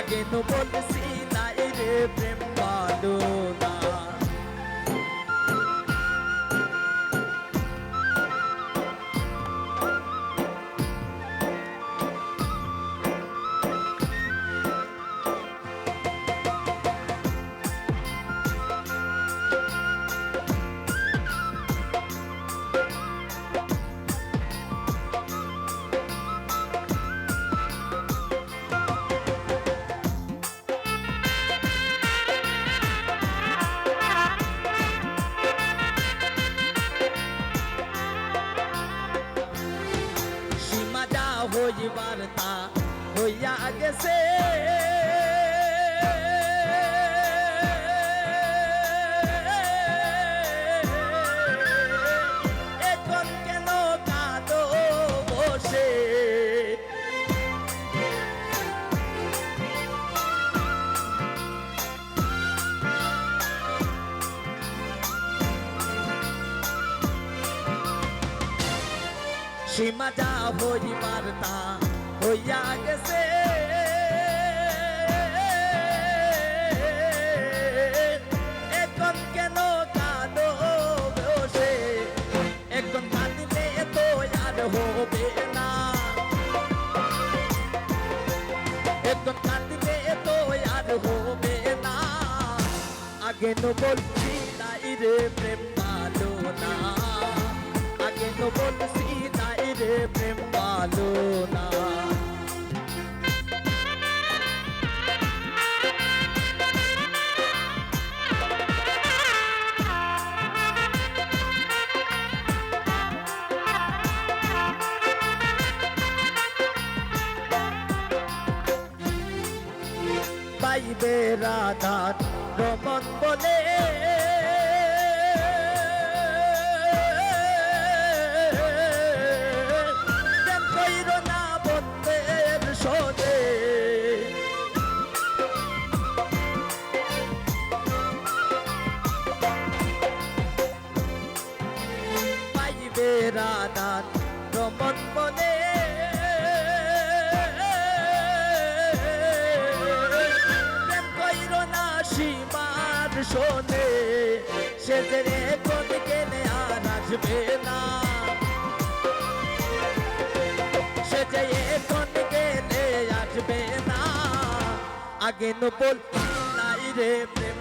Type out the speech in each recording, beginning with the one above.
আগে তো বলছি নাই রে প্রেম পালো না যা হইবার তা হইয়া গেছে সীমা যা হইবার তা হইয়া গেছে। এখন কেন কাঁদো বসে? এখন কাঁদিলে তো আর হবে না। এখন কাঁদিলে তো আর হবে না। আগে নো বলছি নাই রে প্রেম ভালো না আগে নো বলছি রে প্রেম ভালো না। পাইবে রাধার রমন বলে রাধার রমন বলে প্রেম কইর না সীমার শোনে, সে যে কোন গেলে আর আসবে না। সে যে কোন গেলে আসবে না। আগে নো বল নাই রে প্রেম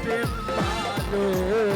প্রেম ভালো